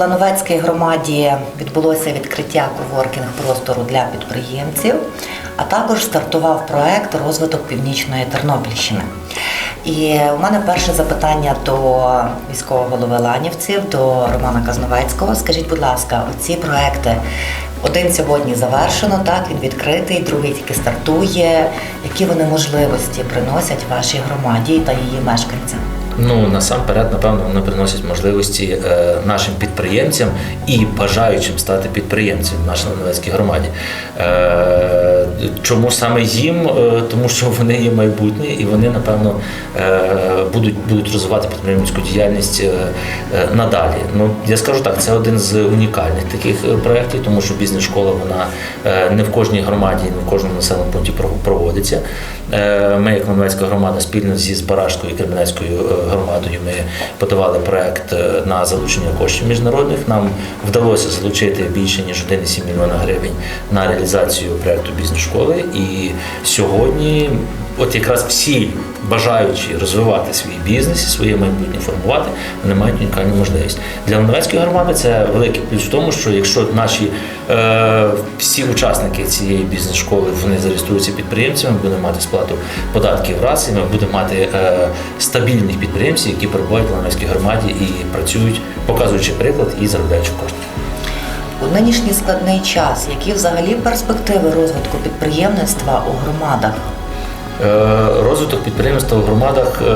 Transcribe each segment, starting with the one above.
Лановецькій громаді відбулося відкриття коворкінг простору для підприємців, а також стартував проект розвиток північної Тернопільщини. І у мене перше запитання до міського голови Ланівців, до Романа Казновецького. Скажіть, будь ласка, оці проекти один сьогодні завершено, так він відкритий, другий тільки стартує. Які вони можливості приносять вашій громаді та її мешканцям? Ну насамперед, напевно, вони приносять можливості е, нашим підприємцям і бажаючим стати підприємцем в нашій Лановецькій громаді. Е, чому саме їм? Е, тому що вони є майбутнє і вони, напевно, будуть, будуть розвивати підприємницьку діяльність надалі. Ну я скажу так, це один з унікальних таких проєктів, тому що бізнес-школа вона не в кожній громаді, не в кожному населеному пункті про- проводиться. Е, Ми, як Лановецька громада, спільно зі Збаражською і Кременецькою е, громадою, ми подавали проект е, на залучення коштів міжнародних. Нам вдалося залучити більше ніж 1,7 мільйона гривень на реалізацію проекту бізнес-школи. І сьогодні, от якраз всі бажаючі розвивати свій бізнес, і своє майбутнє формувати, вони мають унікальну можливість. Для Лановецької громади це великий плюс в тому, що якщо наші е, всі учасники цієї бізнес-школи вони зареєструються підприємцями, ми будемо мати сплату податків раз, і ми будемо мати е, стабільних підприємців, які перебувають в Лановецькій громаді і працюють, показуючи приклад і заробляючи кошти. У нинішній складний час, які взагалі перспективи розвитку підприємництва у громадах? Е, Розвиток підприємства в громадах е,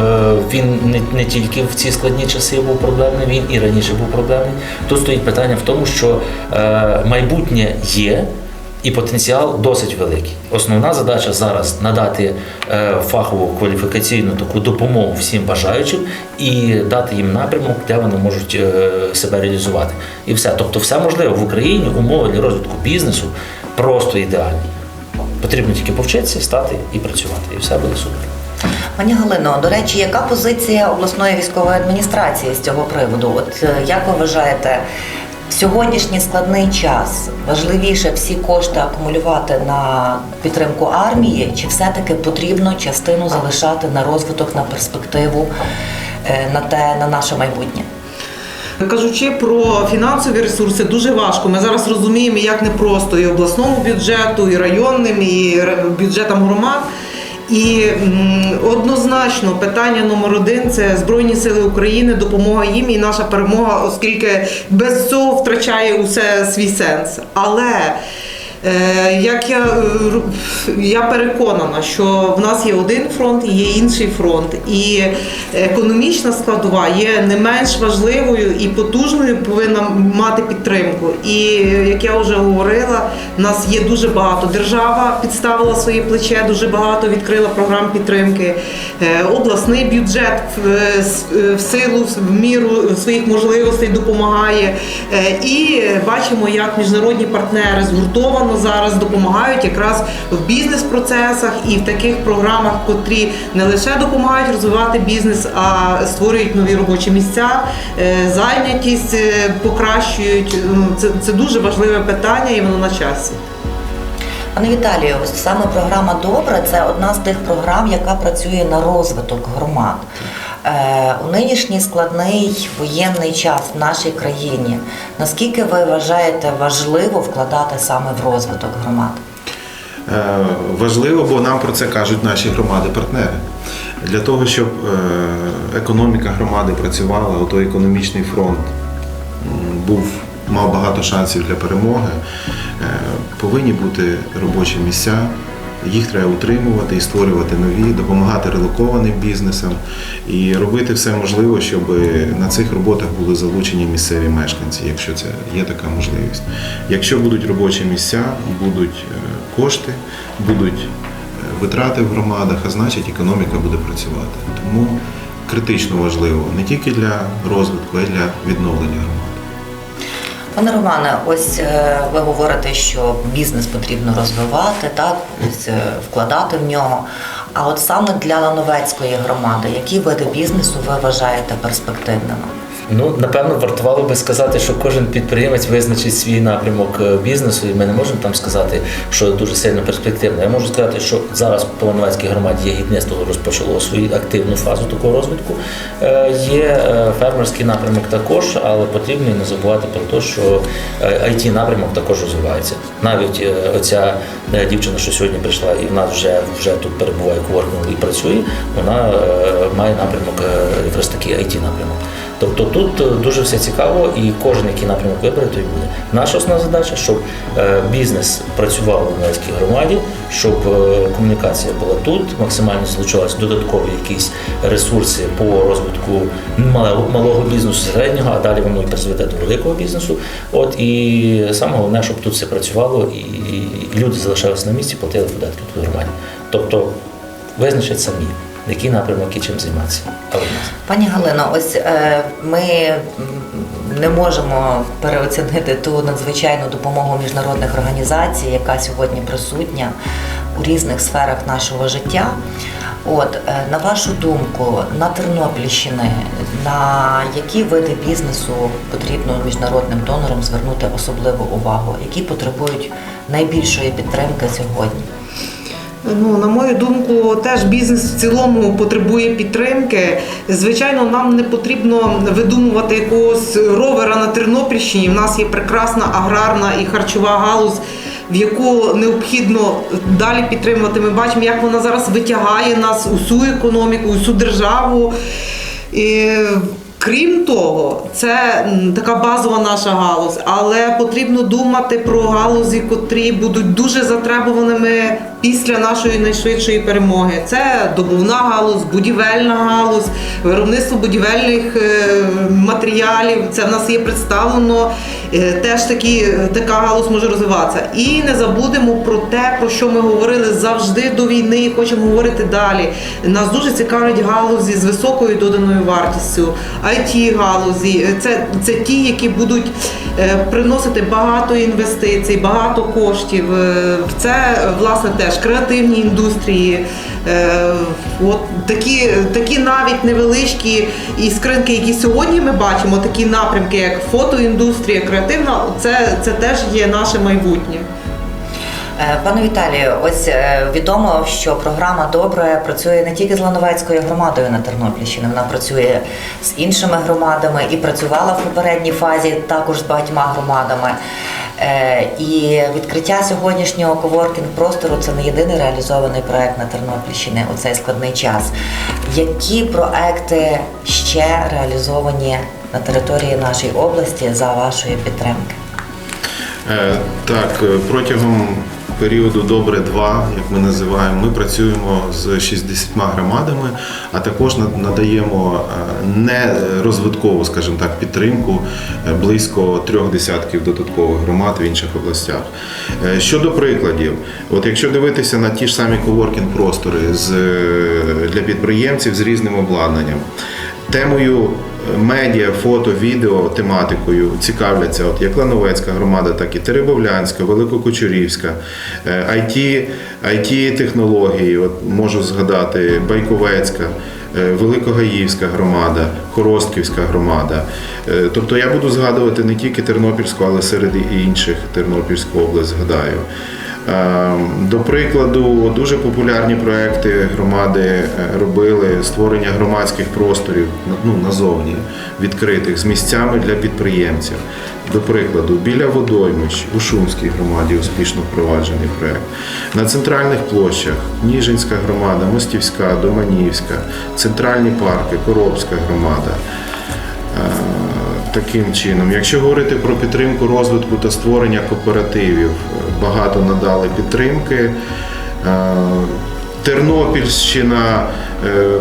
він не, не тільки в ці складні часи був проблемний, він і раніше був проблемний. Тут стоїть питання в тому, що е, майбутнє є. І потенціал досить великий. Основна задача зараз надати фахову кваліфікаційну таку допомогу всім бажаючим і дати їм напрямок, де вони можуть себе реалізувати. І все. Тобто, все можливо в Україні умови для розвитку бізнесу просто ідеальні. Потрібно тільки повчитися, стати і працювати, і все буде супер. Пані Галино, до речі, яка позиція обласної військової адміністрації з цього приводу? От е, як ви вважаєте, в сьогоднішній складний час важливіше всі кошти акумулювати на підтримку армії, чи все-таки потрібно частину залишати на розвиток, на перспективу, е, на те, на наше майбутнє? Кажучи про фінансові ресурси, дуже важко. Ми зараз розуміємо, як непросто і обласному бюджету, і районним, і бюджетам громад. І однозначно питання номер один це Збройні Сили України, допомога їм і наша перемога, оскільки без цього втрачає усе свій сенс. Але Як я, е, я переконана, що в нас є один фронт і є інший фронт, і економічна складова є не менш важливою і потужною, повинна мати підтримку. І як я вже говорила, в нас є дуже багато. Держава підставила своє плече, дуже багато відкрила програм підтримки. Е, Обласний бюджет в, силу в міру своїх можливостей допомагає. Е, І бачимо, як міжнародні партнери згуртовано зараз допомагають якраз в бізнес-процесах і в таких програмах, котрі не лише допомагають розвивати бізнес, а створюють нові робочі місця, е, зайнятість е, покращують. Ну, Це, це дуже важливе питання, і воно на часі. Пане Віталію, саме програма Добре це одна з тих програм, яка працює на розвиток громад. Е, у нинішній складний воєнний час в нашій країні. Наскільки ви вважаєте важливо вкладати саме в розвиток громад? Е, Важливо, бо нам про це кажуть наші громади-партнери. Для того, щоб е, економіка громади працювала, ото економічний фронт був, мав багато шансів для перемоги, повинні бути робочі місця. Їх треба утримувати і створювати нові, допомагати релокованим бізнесам і робити все можливе, щоб на цих роботах були залучені місцеві мешканці, якщо це є така можливість. Якщо будуть робочі місця, будуть е, кошти, будуть е, витрати в громадах, а значить економіка буде працювати. Тому критично важливо не тільки для розвитку, а й для відновлення громад. Пане Романе, ось е, ви говорите, що бізнес потрібно розвивати, так ось, е, вкладати в нього. А от саме для Лановецької громади, які види бізнесу ви вважаєте перспективними? Ну, напевно, вартувало би сказати, що кожен підприємець визначить свій напрямок е, бізнесу, і ми не можемо там сказати, що дуже сильно перспективно. Я можу сказати, що зараз по Лановецькій громаді єгідництво розпочало свою активну фазу такого розвитку. Е, Є е, фермерський напрямок також, але потрібно не забувати про те, що it напрямок також розвивається. Навіть оця дівчина, що сьогодні прийшла і в нас вже, вже тут перебуває коворкінгу і працює, вона має напрямок якраз такий it напрямок. Тобто тут е, дуже все цікаво, і кожен, який напрямок вибере, той буде. Наша основна задача, щоб е, бізнес працював у Луганській громаді, щоб е, комунікація була тут, максимально залучалися додаткові якісь ресурси по розвитку малого, бізнесу, середнього, а далі воно і призведе до великого бізнесу. От і саме головне, щоб тут все працювало, і, люди залишалися на місці, платили податки тут в громаді. Тобто визначать самі, який напрямок і чим займатися. Пані Галино, ось е, ми не можемо переоцінити ту надзвичайну допомогу міжнародних організацій, яка сьогодні присутня у різних сферах нашого життя. От е, на вашу думку, на Тернопільщини на які види бізнесу потрібно міжнародним донорам звернути особливу увагу, які потребують найбільшої підтримки сьогодні? Ну, на мою думку, теж бізнес в цілому потребує підтримки. Звичайно, нам не потрібно видумувати якогось ровера на Тернопільщині. У нас є прекрасна аграрна і харчова галузь, в яку необхідно далі підтримувати. Ми бачимо, як вона зараз витягає нас усю економіку, усю державу. І Крім того, це така базова наша галузь, але потрібно думати про галузі, котрі будуть дуже затребуваними після нашої найшвидшої перемоги. Це добувна галузь, будівельна галузь, виробництво будівельних е, матеріалів. Це в нас є представлено. Е, Теж такі, така галузь може розвиватися. І не забудемо про те, про що ми говорили завжди до війни, і хочемо говорити далі. Нас дуже цікавлять галузі з високою доданою вартістю, it галузі. Це, це ті, які будуть е, приносити багато інвестицій, багато коштів. Е, Це власне теж креативні індустрії. Е, От такі, такі навіть невеличкі іскринки, які сьогодні ми бачимо, такі напрямки, як фотоіндустрія, креативна, це, це теж є наше майбутнє. Е, Пане Віталію, ось е, відомо, що програма Добре працює не тільки з Лановецькою громадою на Тернопільщині, вона працює з іншими громадами і працювала в попередній фазі також з багатьма громадами. Е, І відкриття сьогоднішнього коворкінг простору це не єдиний реалізований проект на Тернопільщині у цей складний час. Які проекти ще реалізовані на території нашої області за вашої підтримки? Е, Так, е, протягом періоду Добре 2, як ми називаємо, ми працюємо з 60 громадами, а також над- надаємо е, не розвиткову, скажімо так, підтримку е, близько трьох десятків додаткових громад в інших областях. Е, Щодо прикладів, от якщо дивитися на ті ж самі коворкінг простори з, е, для підприємців з різним обладнанням. Темою медіа, фото, відео тематикою цікавляться от як Лановецька громада, так і Теребовлянська, Великокучурівська, е, IT, IT технології. От можу згадати Байковецька. е, Великогаївська громада, Хоростківська громада. Е, Тобто я буду згадувати не тільки Тернопільську, але серед і інших Тернопільську область згадаю. Е, До прикладу, дуже популярні проекти громади е, робили створення громадських просторів ну, назовні відкритих з місцями для підприємців. До прикладу, біля водоймищ у Шумській громаді успішно впроваджений проект. На центральних площах Ніжинська громада, Мостівська, Доманівська, центральні парки, Коробська громада. Е, Таким чином, якщо говорити про підтримку розвитку та створення кооперативів, е, багато надали підтримки. Е, Тернопільщина е,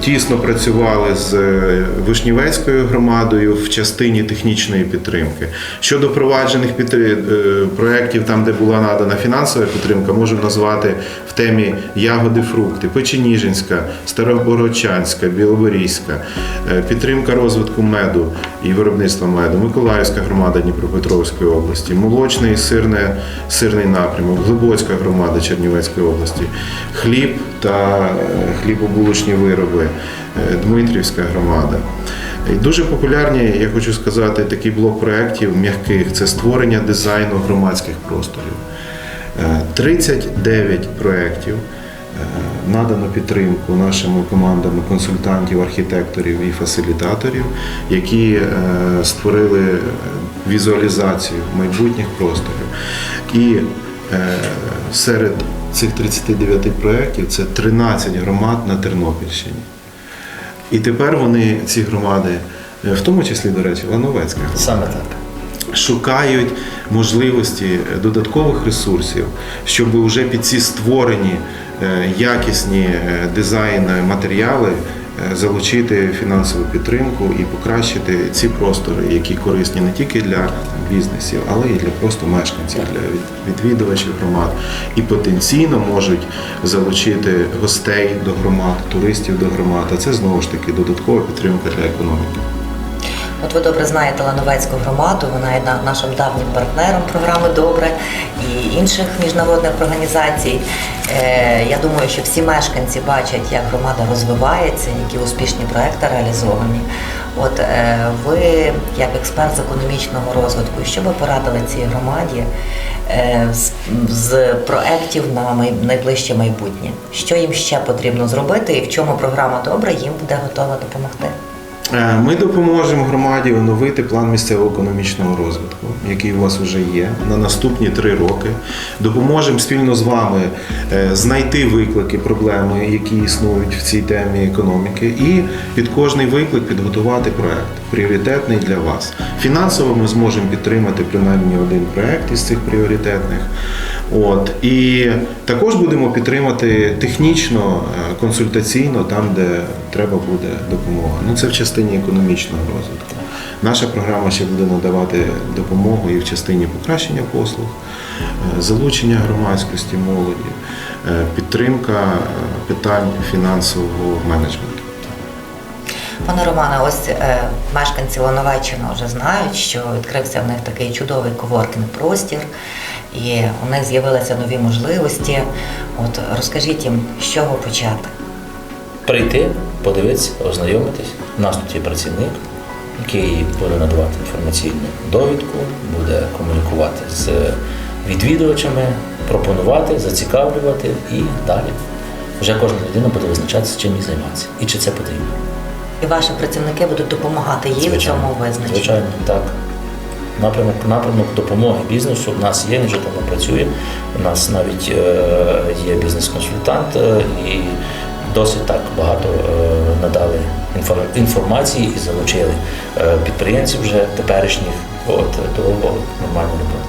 тісно працювали з е, Вишнівецькою громадою в частині технічної підтримки. Щодо проваджених е, проєктів, там, де була надана фінансова підтримка, можу назвати в темі ягоди, фрукти, Печеніжинська, Старобородчанська, Біловорізька, е, підтримка розвитку меду і виробництва меду, Миколаївська громада Дніпропетровської області, молочний і сирний напрямок, Глибоцька громада Чернівецької області, хліб та е, хлібобулочні вироби, е, Дмитрівська громада. Дуже популярні, я хочу сказати, такий блок проєктів м'яких це створення дизайну громадських просторів. Е, 39 проєктів е, надано підтримку нашими командами консультантів, архітекторів і фасилітаторів, які створили візуалізацію майбутніх просторів. І серед цих 39 проєктів це 13 громад на Тернопільщині. І тепер вони, ці громади, е, в тому числі, до речі, Лановецька Саме так. шукають можливості додаткових ресурсів, щоб вже під ці створені е, якісні е, дизайн матеріали залучити фінансову підтримку і покращити ці простори, які корисні не тільки для бізнесів, але і для просто мешканців, для відвідувачів громад, і потенційно можуть залучити гостей до громад, туристів до громад. А це знову ж таки додаткова підтримка для економіки. От ви добре знаєте Лановецьку громаду, вона є нашим давнім партнером програми Добре інших міжнародних організацій. Е, Я думаю, що всі мешканці бачать, як громада розвивається, які успішні проекти реалізовані. От е, ви, як експерт з економічного розвитку, що ви порадили цій громаді е, з, з проєктів на найближче майбутнє? Що їм ще потрібно зробити і в чому програма Добре їм буде готова допомогти? Е, Ми допоможемо громаді оновити план місцевого економічного розвитку, який у вас вже є на наступні три роки. Допоможемо спільно з вами е, знайти виклики, проблеми, які існують в цій темі економіки, і під кожний виклик підготувати проект пріоритетний для вас. Фінансово ми зможемо підтримати принаймні один проект із цих пріоритетних. От і також будемо підтримати технічно, е, консультаційно там, де треба буде допомога. Ну це в частині економічного розвитку. Наша програма ще буде надавати допомогу і в частині покращення послуг, е, залучення громадськості, молоді, е, підтримка питань фінансового менеджменту. Пане Романе, ось е, мешканці Лановеччини вже знають, що відкрився в них такий чудовий коворкінг простір, і у них з'явилися нові можливості. От розкажіть їм, з чого почати. Прийти, подивитися, ознайомитись. У нас тут є працівник, який буде надавати інформаційну довідку, буде комунікувати з відвідувачами, пропонувати, зацікавлювати і далі. Вже кожна людина буде визначатися, чим їй займатися і чи це потрібно. І ваші працівники будуть допомагати їй в цьому визначенні. Звичайно, так. Напрямок, напрямок допомоги бізнесу в нас є, він вже давно працює. У нас навіть е, є бізнес-консультант е, і досить так багато е, надали інфор- інформації і залучили підприємців вже теперішніх от, до нормальної роботи.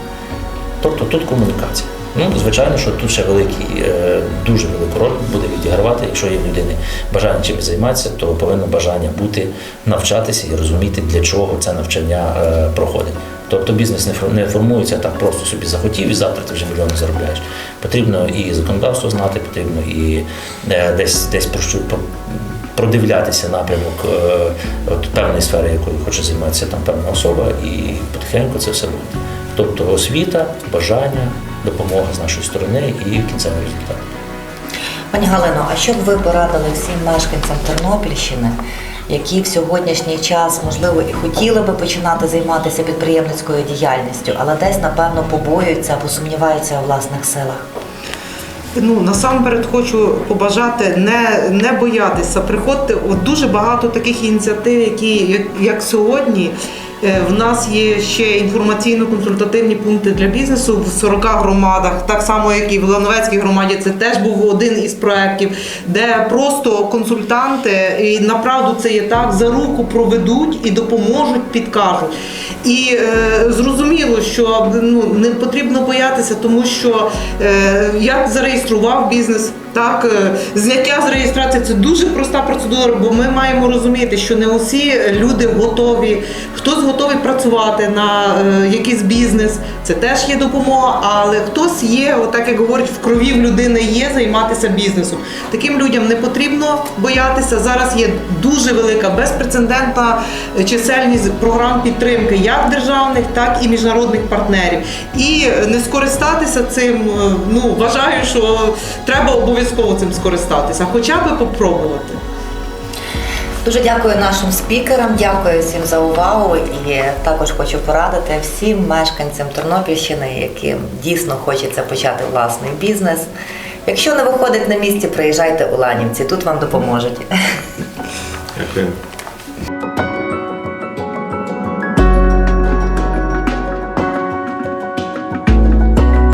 Тобто тут комунікація. Ну, звичайно, що тут ще великий, е, дуже велику роль буде відігравати, якщо є в людини бажання чимось займатися, то повинно бажання бути навчатися і розуміти, для чого це навчання е, проходить. Тобто бізнес не фор- формується так просто собі захотів, і завтра ти вже мільйони заробляєш. Потрібно і законодавство знати, потрібно і е, десь десь про що продивлятися напрямок от певної сфери, якою хоче займатися там певна особа, і потихеньку це все буде. Тобто освіта, бажання, допомога з нашої сторони і кінцевий результат. Пані Галино, а що б ви порадили всім мешканцям Тернопільщини, які в сьогоднішній час, можливо, і хотіли би починати займатися підприємницькою діяльністю, але десь, напевно, побоюються або сумніваються у власних силах? Ну насамперед хочу побажати не, не боятися. Приходьте. От дуже багато таких ініціатив, які як, як сьогодні. Е, В нас є ще інформаційно-консультативні пункти для бізнесу в 40 громадах, так само як і в Лановецькій громаді. Це теж був один із проєктів, де просто консультанти і направду це є так за руку проведуть і допоможуть, підкажуть. І е, зрозуміло, що ну не потрібно боятися, тому що е, я зареєстрував бізнес. Так, е, зняття з реєстрації це дуже проста процедура, бо ми маємо розуміти, що не усі люди готові. Хтось готовий працювати на е, якийсь бізнес, це теж є допомога, але хтось є, отак як говорять, в крові в людини є займатися бізнесом. Таким людям не потрібно боятися. Зараз є дуже велика безпрецедентна е, чисельність програм підтримки як державних, так і міжнародних партнерів. І не скористатися цим, ну вважаю, що треба обов'язково цим скористатися, хоча б попробувати. Дуже дякую нашим спікерам, дякую всім за увагу і також хочу порадити всім мешканцям Тернопільщини, яким дійсно хочеться почати власний бізнес. Якщо не виходить на місці, приїжджайте у Ланівці, тут вам допоможуть. Дякую.